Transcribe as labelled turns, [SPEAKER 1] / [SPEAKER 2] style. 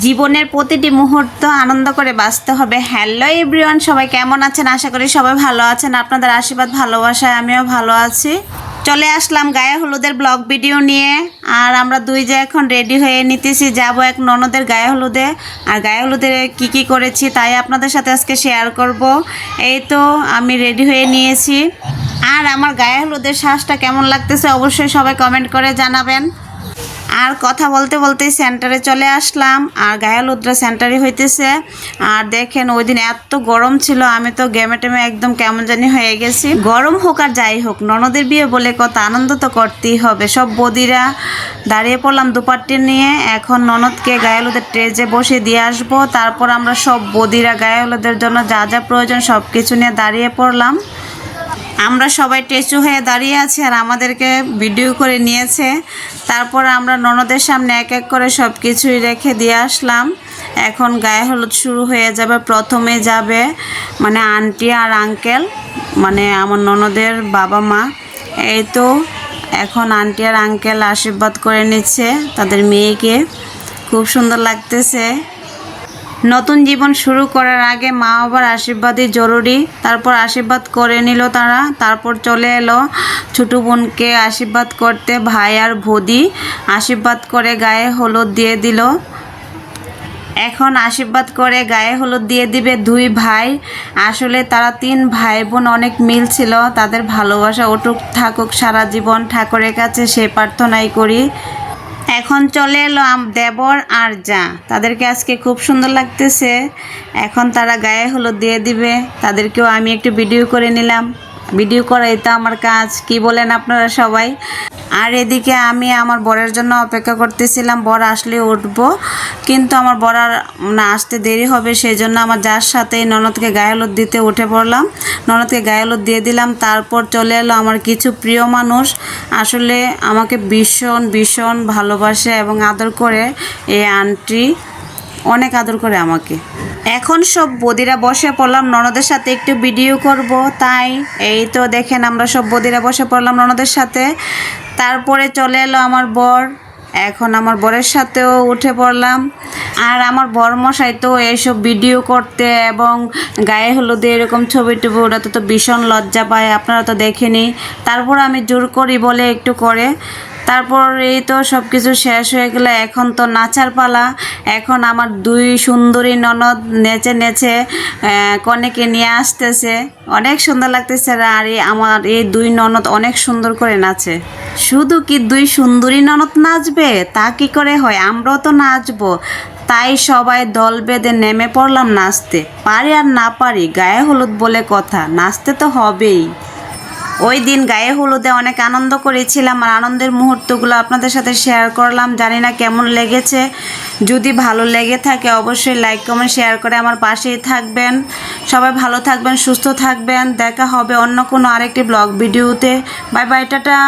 [SPEAKER 1] জীবনের প্রতিটি মুহূর্ত আনন্দ করে বাঁচতে হবে। হ্যালো এভরিওয়ান সবাই কেমন আছেন? আশা করি সবাই ভালো আছেন। আপনাদের আশীর্বাদ, ভালোবাসায় আমিও ভালো আছি। চলে আসলাম গায়ে হলুদের ব্লগ ভিডিও নিয়ে। আর আমরা দুই যে এখন রেডি হয়ে নিতেছি, যাব এক ননদের গায়ে হলুদে। আর গায়ে হলুদে কি কি করেছি তাই আপনাদের সাথে আজকে শেয়ার করব। এই তো আমি রেডি হয়ে নিয়েছি। আর আমার গায়ে হলুদের শ্বাসটা কেমন লাগতেছে অবশ্যই সবাই কমেন্ট করে জানাবেন। আর কথা বলতে বলতে সেন্টারে চলে আসলাম। আর গায়ে লুদ্রা সেন্টারে হইতেছে। আর দেখেন ওই দিন এত গরম ছিল, আমি তো গেমে টেমে একদম কেমন জানি হয়ে গেছি। গরম হোক আর যাই হোক, ননদের বিয়ে বলে কত আনন্দ তো করতেই হবে। সব বদিরা দাঁড়িয়ে পড়লাম দুপাট্টি নিয়ে। এখন ননদকে গায়ে হলুদের ট্রেজে বসে দিয়ে আসব। তারপর আমরা সব বদিরা গায়ে হলুদের জন্য যা যা প্রয়োজন সব কিছু নিয়ে দাঁড়িয়ে পড়লাম। আমরা সবাই টেচু হয়ে দাঁড়িয়ে আছি আর আমাদেরকে ভিডিও করে নিয়েছে। তারপর আমরা ননদের সামনে এক এক করে সব কিছুই রেখে দিয়ে আসলাম। এখন গায়ে হলুদ শুরু হয়ে যাবে, প্রথমে যাবে মানে আন্টি আর আঙ্কেল মানে আমার ননদের বাবা মা। এই তো এখন আন্টি আর আঙ্কেল আশীর্বাদ করে নিচ্ছে তাদের মেয়েকে। খুব সুন্দর লাগতেছে। নতুন জীবন শুরু করার আগে মা বাবার আশীর্বাদই জরুরি। তারপর আশীর্বাদ করে নিল তারা। তারপর চলে এলো ছোটো বোনকে আশীর্বাদ করতে ভাই আর ভদি। আশীর্বাদ করে গায়ে হলুদ দিয়ে দিল। এখন আশীর্বাদ করে গায়ে হলুদ দিয়ে দিবে দুই ভাই। আসলে তারা তিন ভাই বোন অনেক মিল ছিল। তাদের ভালোবাসা অটুক থাকুক, সারা জীবন ঠাকুরের কাছে সে প্রার্থনাই করি। এখন চলে এলো দেবর আর যা। তাদেরকে আজকে খুব সুন্দর লাগতেছে। এখন তারা গায়ে হলুদ দিয়ে দিবে। তাদেরকেও আমি একটু ভিডিও করে নিলাম। ভিডিও করাই তো আমার কাজ। কি বলেন আপনারা সবাই? আর এদিকে আমি আমার বরের জন্য অপেক্ষা করতেছিলাম, বর আসলে উঠব। কিন্তু আমার বর আর, না, আসতে দেরি হবে সেই জন্য আমার যার সাথে ননদকে গায়ে হলুদ দিতে উঠে পড়লাম। ননদকে গায়ে হলুদ দিয়ে দিলাম, তারপর চলে এলো আমার কিছু প্রিয় মানুষ। আসলে আমাকে ভীষণ ভীষণ ভালোবাসে এবং আদর করে এই আন্টি। অনেক আদর করে আমাকে। এখন সব বদিরা বসে পড়লাম, ননদের সাথে একটু ভিডিও করব। তাই, এই তো দেখেন আমরা সব বদিরা বসে পড়লাম ননদের সাথে। তারপরে চলে এলো আমার বর। এখন আমার বরের সাথেও উঠে পড়লাম। আর আমার বরমশাই তো এইসব ভিডিও করতে এবং গায়ে হলুদে এরকম ছবি টুবি ওটাতে তো ভীষণ লজ্জা পায়, আপনারা তো দেখেনি তারপর আমি জোর করি বলে একটু করে। তারপর এই তো সব কিছু শেষ হয়ে গেলে এখন তো নাচার পালা। এখন আমার দুই সুন্দরী ননদ নেচে নেচে কনেকে নিয়ে আসতেছে। অনেক সুন্দর লাগতেছে আর এই আমার এই দুই ননদ অনেক সুন্দর করে নাচে। শুধু কি দুই সুন্দরী ননদ নাচবে? তা কি করে হয়? আমরাও তো নাচবো। তাই সবাই দল বেঁধে নেমে পড়লাম নাচতে। পারি আর না পারি, গায়ে হলুদ বলে কথা। নাচতে তো হবেই। ওই দিন গায়ে হলুদে অনেক আনন্দ করেছিলাম আর আনন্দের মুহূর্তগুলো আপনাদের সাথে শেয়ার করলাম। জানি না কেমন লেগেছে। যদি ভালো লেগে থাকে অবশ্যই লাইক কমেন্ট শেয়ার করে আমার পাশেই থাকবেন। সবাই ভালো থাকবেন, সুস্থ থাকবেন। দেখা হবে অন্য কোনো আরেকটি ব্লগ ভিডিওতে বাই বাই টাটা।